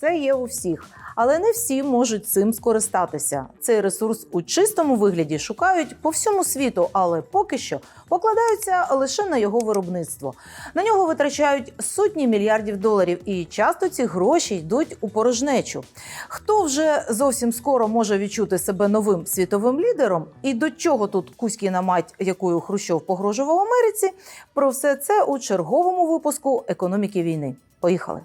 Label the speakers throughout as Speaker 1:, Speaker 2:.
Speaker 1: Це є у всіх, але не всі можуть цим скористатися. Цей ресурс у чистому вигляді шукають по всьому світу, але поки що покладаються лише на його виробництво. На нього витрачають сотні мільярдів доларів, і часто ці гроші йдуть у порожнечу. Хто вже зовсім скоро може відчути себе новим світовим лідером, і до чого тут Кузькіна мать, якою Хрущов погрожував Америці? Про все це у черговому випуску економіки війни. Поїхали.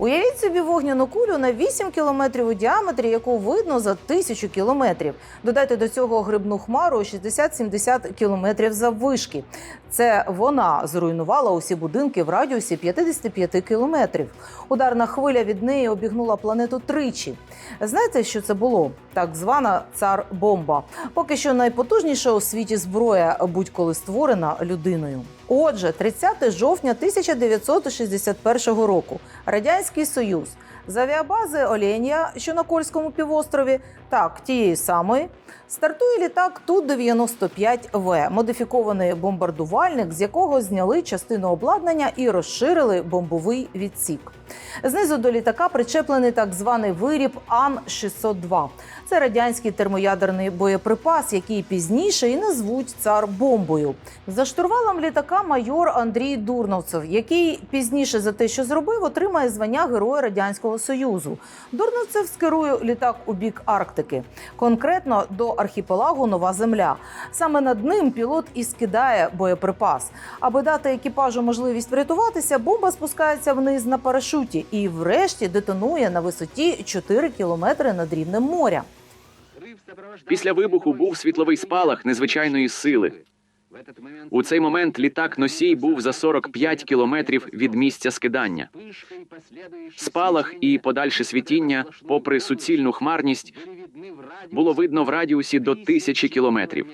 Speaker 1: Уявіть собі вогняну кулю на 8 кілометрів у діаметрі, яку видно за тисячу кілометрів. Додайте до цього грибну хмару 60-70 кілометрів заввишки. Це вона зруйнувала усі будинки в радіусі 55 кілометрів. Ударна хвиля від неї обігнула планету тричі. Знаєте, що це було? Так звана цар-бомба. Поки що найпотужніша у світі зброя, будь-коли створена людиною. Отже, 30 жовтня 1961 року. Радянський Союз з авіабази Оленя, що на Кольському півострові, так тієї самої, стартує літак Ту-95В, модифікований бомбардувальник, з якого зняли частину обладнання і розширили бомбовий відсік. Знизу до літака причеплений так званий виріб Ан-602. Це радянський термоядерний боєприпас, який пізніше і назвуть цар бомбою. За штурвалом літака майор Андрій Дурновцев, який пізніше за те, що зробив, отримає звання Героя Радянського Союзу. Дурновцев скерує літак у бік Арктики, конкретно до архіпелагу Нова Земля. Саме над ним пілот і скидає боєприпас. Аби дати екіпажу можливість врятуватися, бомба спускається вниз на парашуті і, врешті, детонує на висоті 4 кілометри над рівнем моря.
Speaker 2: Після вибуху був світловий спалах незвичайної сили. У цей момент літак носій був за 45 кілометрів від місця скидання. Спалах і подальше світіння, попри суцільну хмарність, було видно в радіусі до тисячі кілометрів.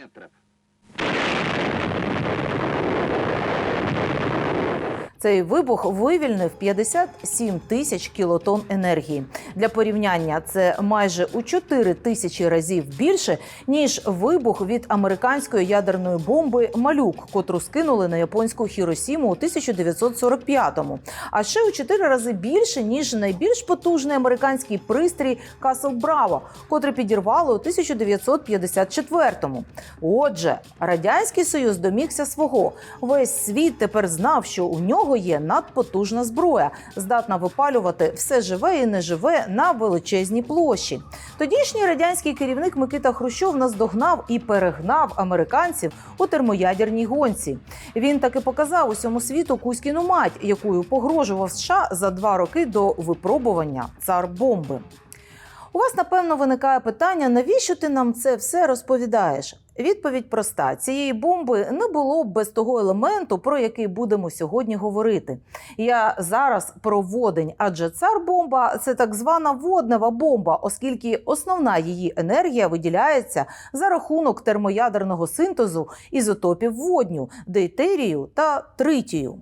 Speaker 1: Цей вибух вивільнив 57 тисяч кілотон енергії. Для порівняння це майже у 4 тисячі разів більше ніж вибух від американської ядерної бомби Малюк, котру скинули на японську Хіросіму у 1945-му. А ще у 4 рази більше ніж найбільш потужний американський пристрій Касл Браво, котрий підірвали у 1954-му. Отже, радянський союз домігся свого. Весь світ тепер знав, що у нього є надпотужна зброя, здатна випалювати все живе і неживе на величезній площі. Тодішній радянський керівник Микита Хрущов наздогнав і перегнав американців у термоядерній гонці. Він таки показав усьому світу Кузькіну мать, якою погрожував США за два роки до випробування цар бомби. У вас напевно виникає питання, навіщо ти нам це все розповідаєш? Відповідь проста: цієї бомби не було б без того елементу, про який будемо сьогодні говорити. Я зараз про водень, адже цар бомба це так звана воднева бомба, оскільки основна її енергія виділяється за рахунок термоядерного синтезу ізотопів водню, дейтерію та тритію.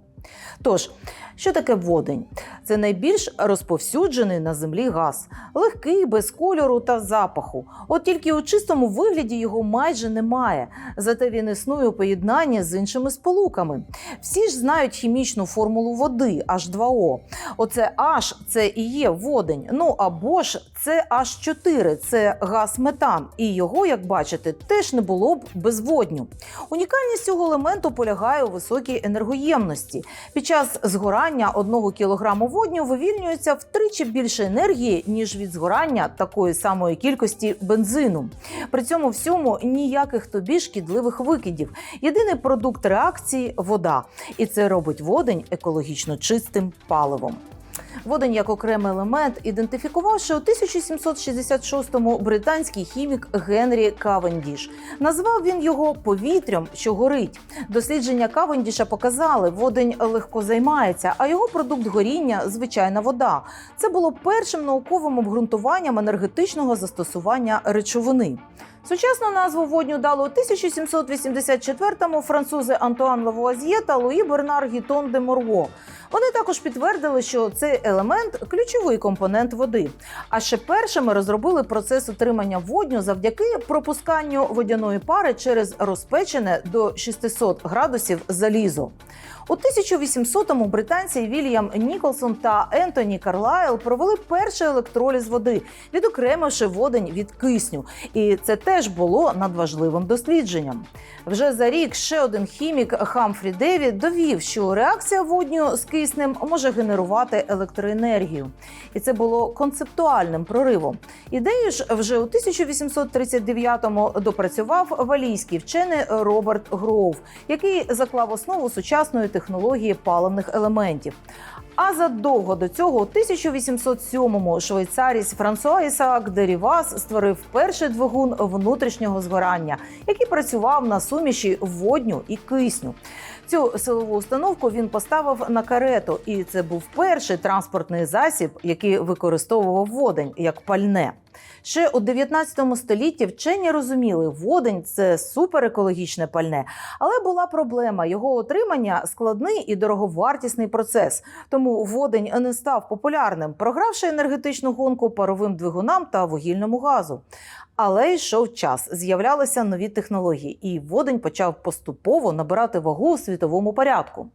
Speaker 1: Тож, що таке водень? Це найбільш розповсюджений на землі газ, легкий, без кольору та запаху. От тільки у чистому вигляді його майже немає. Зате він існує у поєднанні з іншими сполуками. Всі ж знають хімічну формулу води H2O. Оце H – це і є водень. Ну або ж це H4 – це газ метан. І його, як бачите, теж не було б без водню. Унікальність цього елементу полягає у високій енергоємності. Під час згорання одного кілограму водню вивільнюється втричі більше енергії, ніж від згорання такої самої кількості бензину. При цьому всьому ніяких тобі шкідливих викидів. Єдиний продукт реакції вода. І це робить водень екологічно чистим паливом. Водень як окремий елемент ідентифікував ще у 1766-му британський хімік Генрі Кавендіш. Назвав він його повітрям, що горить. Дослідження Кавендіша показали, водень легко займається, а його продукт горіння звичайна вода. Це було першим науковим обґрунтуванням енергетичного застосування речовини. Сучасну назву водню дали у 1784-му французи Антуан Лавуазьє та Луї Бернар Гітон де Морво. Вони також підтвердили, що цей елемент ключовий компонент води. А ще першими розробили процес утримання водню завдяки пропусканню водяної пари через розпечене до 600 градусів залізо. У 1800-му британці Вільям Ніколсон та Ентоні Карлайл провели перший електроліз води, відокремивши водень від кисню. І це теж було надважливим дослідженням. Вже за рік ще один хімік Хамфрі Деві довів, що реакція водню з киснем може генерувати електроенергію. І це було концептуальним проривом. Ідею ж вже у 1839-му допрацював валійський вчений Роберт Гроув, який заклав основу сучасної технології паливних елементів. А задовго до цього, у 1807-му швейцарець Франсуа Ісаак Дерівас створив перший двигун внутрішнього згорання, який працював на суміші водню і кисню. Цю силову установку він поставив на карету, і це був перший транспортний засіб, який використовував водень як пальне. Ще у 19 столітті вчені розуміли, водень це суперекологічне пальне, але була проблема його отримання складний і дороговартісний процес. Тому водень не став популярним, програвши енергетичну гонку паровим двигунам та вугільному газу. Але йшов час, з'являлися нові технології, і водень почав поступово набирати вагу у світовому порядку.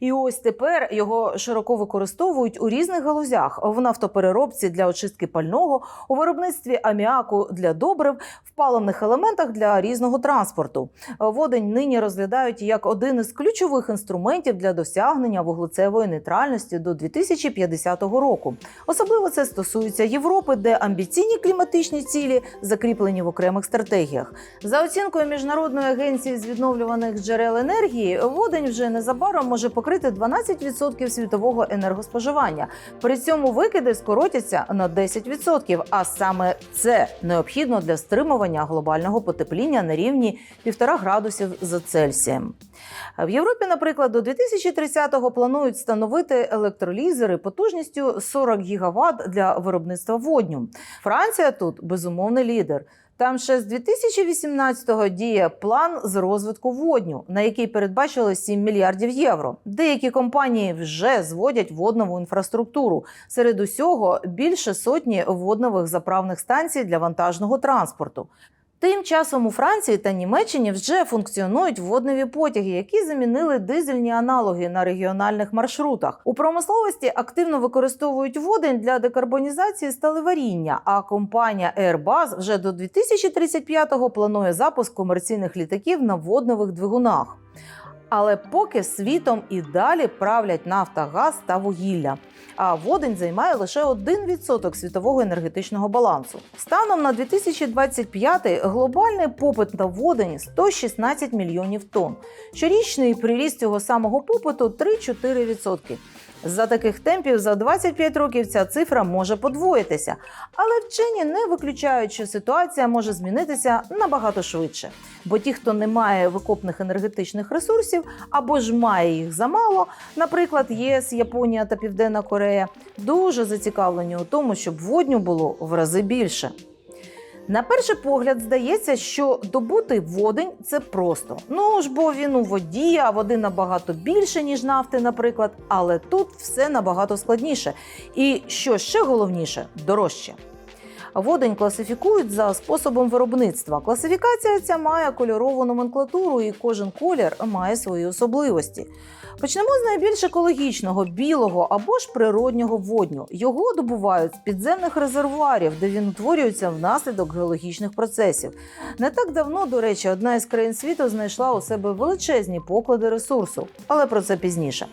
Speaker 1: І ось тепер його широко використовують у різних галузях: в нафтопереробці для очистки пального, у виробництві аміаку для добрив, в паливних елементах для різного транспорту. Водень нині розглядають як один із ключових інструментів для досягнення вуглецевої нейтральності до 2050 року. Особливо це стосується Європи, де амбіційні кліматичні цілі закріплені в окремих стратегіях. За оцінкою міжнародної агенції з відновлюваних джерел енергії, водень вже незабаром може покрити 12% світового енергоспоживання. При цьому викиди скоротяться на 10%, А саме це необхідно для стримування глобального потепління на рівні 1,5 градусів за Цельсієм. В Європі, наприклад, до 2030-го планують встановити електролізери потужністю 40 гігават для виробництва водню. Франція тут безумовний лідер. Там ще з 2018-го діє план з розвитку водню, на який передбачили 7 мільярдів євро. Деякі компанії вже зводять воднову інфраструктуру. Серед усього більше сотні воднових заправних станцій для вантажного транспорту. Тим часом у Франції та Німеччині вже функціонують водневі потяги, які замінили дизельні аналоги на регіональних маршрутах. У промисловості активно використовують водень для декарбонізації сталеваріння. А компанія Airbus вже до 2035-го планує запуск комерційних літаків на водневих двигунах. Але поки світом і далі правлять нафта, газ та вугілля. А водень займає лише 1% світового енергетичного балансу. Станом на 2025 глобальний попит на водень 116 мільйонів тонн. Щорічний приріст цього самого попиту 3-4%. За таких темпів за 25 років ця цифра може подвоїтися, але вчені не виключають, що ситуація може змінитися набагато швидше. Бо ті, хто не має викопних енергетичних ресурсів або ж має їх замало, наприклад, ЄС, Японія та Південна Корея, дуже зацікавлені у тому, щоб водню було в рази більше. На перший погляд здається, що добути водень це просто. Ну ж бо він у воді, а води набагато більше, ніж нафти, наприклад. Але тут все набагато складніше. І що ще головніше, дорожче. Водень класифікують за способом виробництва. Класифікація ця має кольорову номенклатуру, і кожен колір має свої особливості. Почнемо з найбільш екологічного білого або ж природнього водню. Його добувають з підземних резервуарів, де він утворюється внаслідок геологічних процесів. Не так давно, до речі, одна із країн світу знайшла у себе величезні поклади ресурсу, але про це пізніше.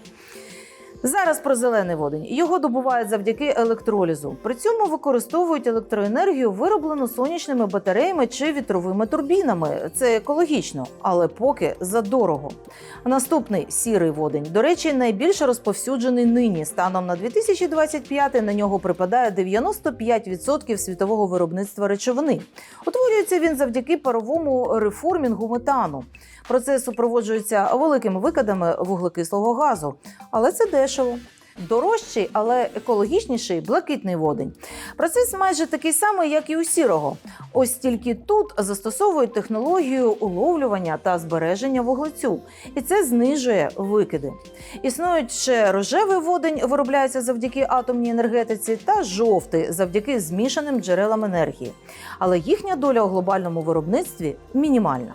Speaker 1: Зараз про зелений водень. Його добувають завдяки електролізу. При цьому використовують електроенергію, вироблену сонячними батареями чи вітровими турбінами. Це екологічно, але поки задорого. Наступний сірий водень. До речі, найбільш розповсюджений нині. Станом на 2025 на нього припадає 95% світового виробництва речовини. Утворюється він завдяки паровому реформінгу метану. Процес супроводжується великими викидами вуглекислого газу, але це дешево. Дорожчий, але екологічніший блакитний водень. Процес майже такий самий, як і у сірого. Ось тільки тут застосовують технологію уловлювання та збереження вуглецю, і це знижує викиди. Існують ще рожевий водень, виробляється завдяки атомній енергетиці, та жовтий завдяки змішаним джерелам енергії. Але їхня доля у глобальному виробництві мінімальна.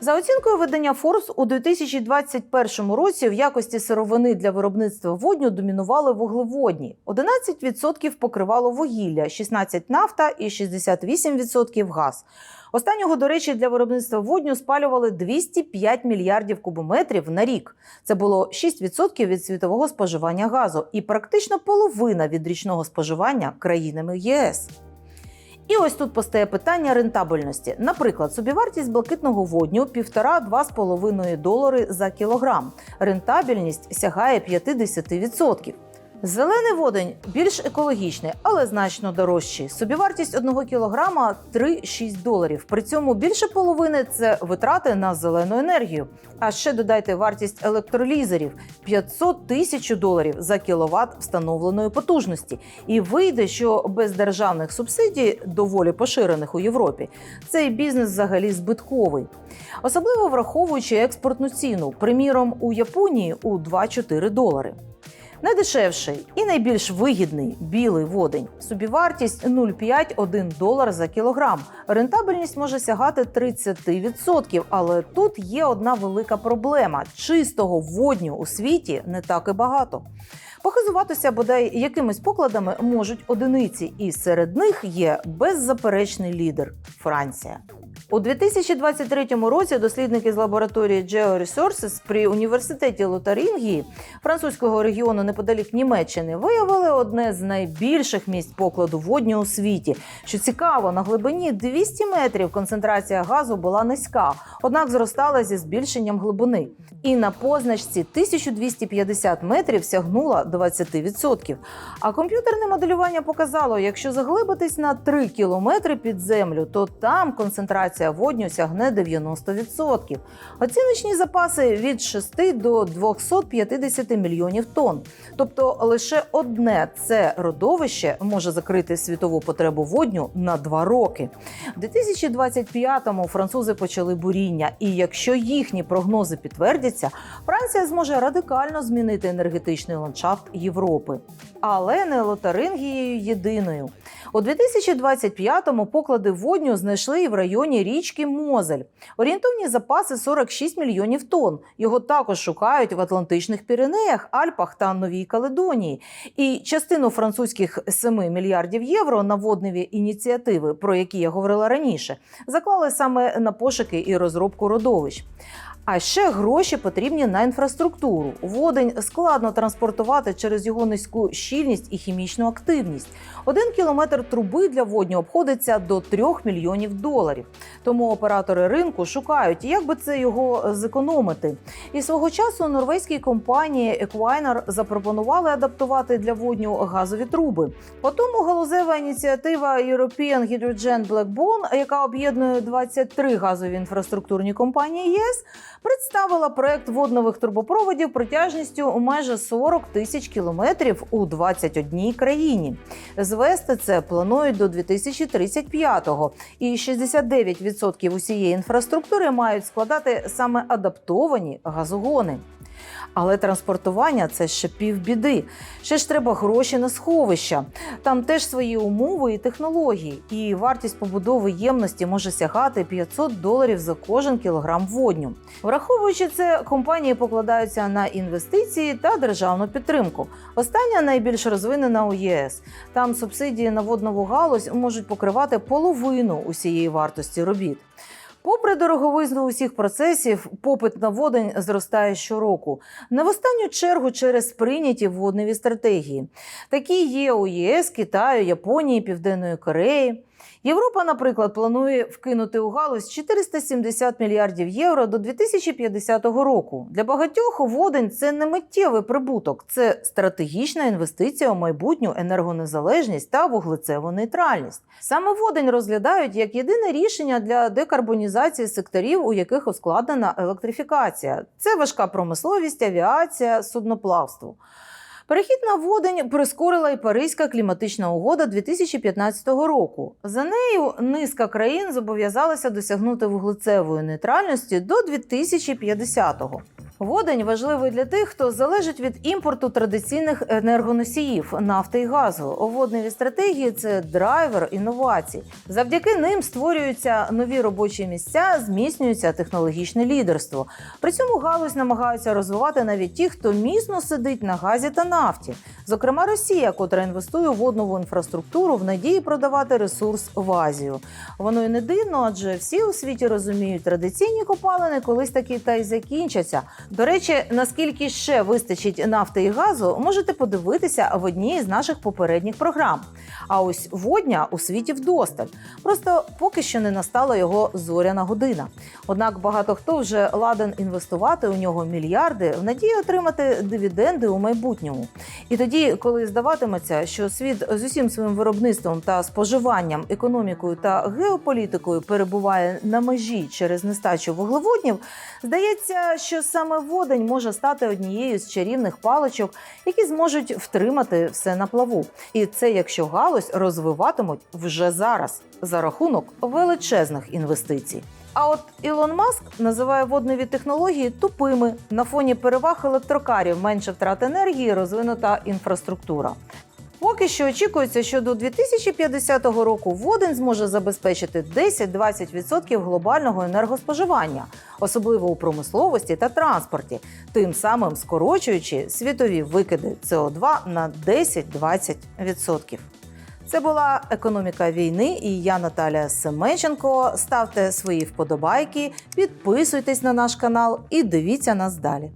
Speaker 1: За оцінкою видання Forbes, у 2021 році в якості сировини для виробництва водню домінували вуглеводні. 11% покривало вугілля, 16% нафта і 68% газ. Останнього, до речі, для виробництва водню спалювали 205 мільярдів кубометрів на рік. Це було 6% від світового споживання газу і практично половина від річного споживання країнами ЄС. І ось тут постає питання рентабельності. Наприклад, собівартість блакитного водню 1,5-2,5 долари за кілограм. Рентабельність сягає 50%. Зелений водень більш екологічний, але значно дорожчий. Собівартість 1 кілограма 3-6 доларів. При цьому більше половини це витрати на зелену енергію. А ще додайте вартість електролізерів 500 тисяч доларів за кіловат встановленої потужності. І вийде, що без державних субсидій, доволі поширених у Європі, цей бізнес взагалі збитковий. Особливо враховуючи експортну ціну, приміром у Японії у 2-4 долари. Найдешевший і найбільш вигідний білий водень. Собівартість 0,5-1 долар за кілограм. Рентабельність може сягати 30%, але тут є одна велика проблема: чистого водню у світі не так і багато. Похизуватися бодай якимись покладами можуть одиниці, і серед них є беззаперечний лідер Франція. У 2023 році дослідники з лабораторії GeoResources при університеті Лотарингії французького регіону неподалік Німеччини виявили одне з найбільших місць покладу водню у світі. Що цікаво, на глибині 200 метрів концентрація газу була низька, однак зростала зі збільшенням глибини. І на позначці 1250 метрів сягнула 20%. А комп'ютерне моделювання показало, якщо заглибитись на 3 кілометри під землю, то там концентрація водню сягне 90%. Оціночні запаси від 6 до 250 мільйонів тонн. Тобто лише одне це родовище може закрити світову потребу водню на 2 роки. В 2025-му французи почали буріння, і якщо їхні прогнози підтвердяться, Франція зможе радикально змінити енергетичний ландшафт Європи. Але не лотарингією єдиною. У 2025-му поклади водню знайшли і в районі річки Мозель. Орієнтовні запаси 46 мільйонів тонн. Його також шукають в Атлантичних Піренеях, Альпах та Новій Каледонії. І частину французьких 7 мільярдів євро на водневі ініціативи, про які я говорила раніше, заклали саме на пошуки і розробку родовищ. А ще гроші потрібні на інфраструктуру. Водень складно транспортувати через його низьку щільність і хімічну активність. Один кілометр труби для водню обходиться до 3 мільйонів доларів. Тому оператори ринку шукають, як би це його зекономити. І свого часу норвезькій компанії Equinor запропонували адаптувати для водню газові труби. Потім галузева ініціатива European Hydrogen Blackbone, яка об'єднує 23 газові інфраструктурні компанії ЄС, представила проект воднових трубопроводів протяжністю у майже 40 тисяч кілометрів у 21 країні. Звести це планують до 2035-го, і 69% усієї інфраструктури мають складати саме адаптовані газогони. Але транспортування це ще півбіди. Ще ж треба гроші на сховища. Там теж свої умови і технології. І вартість побудови ємності може сягати 500 доларів за кожен кілограм водню. Враховуючи це, компанії покладаються на інвестиції та державну підтримку. Остання найбільш розвинена у ЄС. Там субсидії на воднову галузь можуть покривати половину усієї вартості робіт. Попри дороговизну усіх процесів, попит на водень зростає щороку. Не в останню чергу через прийняті водневі стратегії. Такі є у ЄС, Китаю, Японії, Південної Кореї. Європа, наприклад, планує вкинути у галузь 470 мільярдів євро до 2050 року. Для багатьох водень це не миттєвий прибуток, це стратегічна інвестиція у майбутню енергонезалежність та вуглецеву нейтральність. Саме водень розглядають як єдине рішення для декарбонізації секторів, у яких ускладнена електрифікація. Це важка промисловість, авіація, судноплавство. Перехід на водень прискорила і Паризька кліматична угода 2015 року. За нею низка країн зобов'язалася досягнути вуглецевої нейтральності до 2050-го. Водень важливий для тих, хто залежить від імпорту традиційних енергоносіїв нафти і газу. Водневі стратегії це драйвер інновацій. Завдяки ним створюються нові робочі місця, зміцнюється технологічне лідерство. При цьому галузь намагаються розвивати навіть ті, хто міцно сидить на газі та нафті. Зокрема, Росія, котра інвестує у воднову інфраструктуру в надії продавати ресурс в Азію. Воно й не дивно, адже всі у світі розуміють, традиційні копалини колись таки та й закінчаться. До речі, наскільки ще вистачить нафти і газу, можете подивитися в одній з наших попередніх програм. А ось водня у світі вдосталь. Просто поки що не настала його зоряна година. Однак багато хто вже ладен інвестувати у нього мільярди в надії отримати дивіденди у майбутньому. І тоді, коли здаватиметься, що світ з усім своїм виробництвом та споживанням, економікою та геополітикою перебуває на межі через нестачу вуглеводнів, здається, що саме водень може стати однією з чарівних паличок, які зможуть втримати все на плаву. І це якщо галузь розвиватимуть вже зараз за рахунок величезних інвестицій. А от Ілон Маск називає водневі технології тупими на фоні переваг електрокарів, менше втрат енергії, розвинута інфраструктура. Поки що очікується, що до 2050 року водень зможе забезпечити 10-20% глобального енергоспоживання, особливо у промисловості та транспорті, тим самим скорочуючи світові викиди СО2 на 10-20%. Це була економіка війни, і я Наталія Семенченко. Ставте свої вподобайки, підписуйтесь на наш канал і дивіться нас далі.